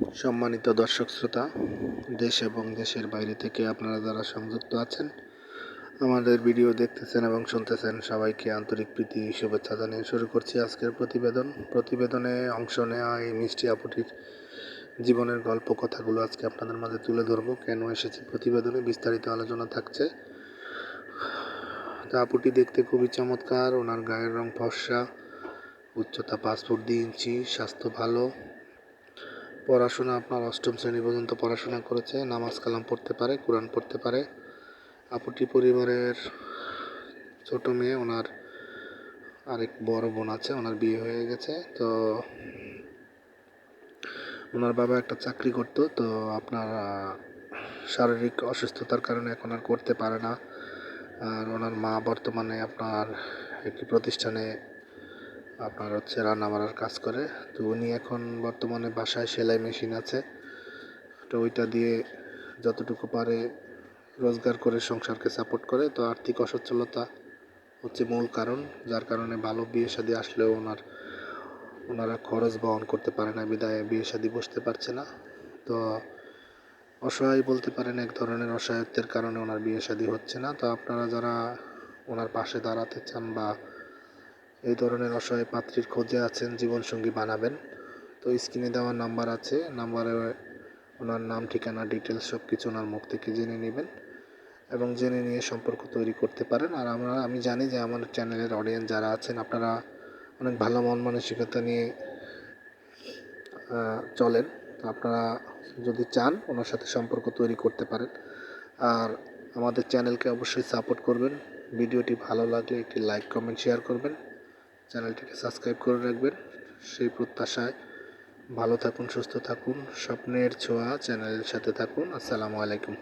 সম্মানিত দর্শক শ্রোতা, দেশ এবং দেশের বাইরে থেকে আপনারা যারা সংযুক্ত আছেন, আমাদের ভিডিও দেখতেছেন এবং শুনতেছেন, সবাইকে আন্তরিক প্রীতি, শুভেচ্ছা জানিয়ে শুরু করছি আজকের প্রতিবেদন। প্রতিবেদনে অংশ নেওয়া এই মিষ্টি আপুটির জীবনের গল্প কথাগুলো আজকে আপনাদের মাঝে তুলে ধরবো। কেন এসেছি প্রতিবেদনে? বিস্তারিত আলোচনা থাকছে। তা আপুটি দেখতে খুবই চমৎকার, ওনার গায়ের রং ফর্সা, উচ্চতা পাঁচ ফুট দুই ইঞ্চি, স্বাস্থ্য ভালো পড়াশোনা আপনার অষ্টম শ্রেণি পর্যন্ত পড়াশোনা করেছে, নামাজ কালাম পড়তে পারে, কোরআন পড়তে পারে। আপুটি পরিবারের ছোট মেয়ে, ওনার আরেক বড় বোন আছে, ওনার বিয়ে হয়ে গেছে। তো ওনার বাবা একটা চাকরি করতো, তো আপনার শারীরিক অসুস্থতার কারণে এখন আর করতে পারে না। আর ওনার মা বর্তমানে আপনার একটি প্রতিষ্ঠানে আপনার হচ্ছে রান্না বাড়ার কাজ করে। তো উনি এখন বর্তমানে বাসায় সেলাই মেশিন আছে। তো ওইটা দিয়ে যতটুকু পারে রোজগার করে সংসারকে সাপোর্ট করে। তো আর্থিক অসচ্ছলতা হচ্ছে মূল কারণ, যার কারণে ভালো বিয়ে শাদী আসলেও ওনার, ওনারা খরচ বহন করতে পারে না, বিদায় বিয়ে শাদী বসতে পারছে না। তো অসহায় বলতে পারেন, এক ধরনের অসহায়ত্বের কারণে ওনার বিয়ে শাদী হচ্ছে না। তো আপনারা যারা ওনার পাশে দাঁড়াতে চান বা এই ধরনের অসহায় পাত্রীর খোঁজে আছেন জীবনসঙ্গী বানাবেন। তো স্ক্রিনে দেওয়া নাম্বার আছে। নাম্বারে ওনার নাম, ঠিকানা ডিটেলস সব কিছু ওনার মুখ থেকে জেনে নেবেন এবং জেনে নিয়ে সম্পর্ক তৈরি করতে পারেন। আর আমরা, আমি জানি যে আমার চ্যানেলের অডিয়েন্স যারা আছেন, আপনারা অনেক ভালো মন মানসিকতা নিয়ে চলেন। আপনারা যদি চান, ওনার সাথে সম্পর্ক তৈরি করতে পারেন। আর আমাদের চ্যানেলকে অবশ্যই সাপোর্ট করবেন। ভিডিওটি ভালো লাগলে একটি লাইক কমেন্ট শেয়ার করবেন। চ্যানেলটিকে সাবস্ক্রাইব করে রাখবেন। সেই প্রত্যাশায় ভালো থাকুন, সুস্থ থাকুন, স্বপ্নের ছোঁয়া চ্যানেলের সাথে থাকুন। আসসালামু আলাইকুম।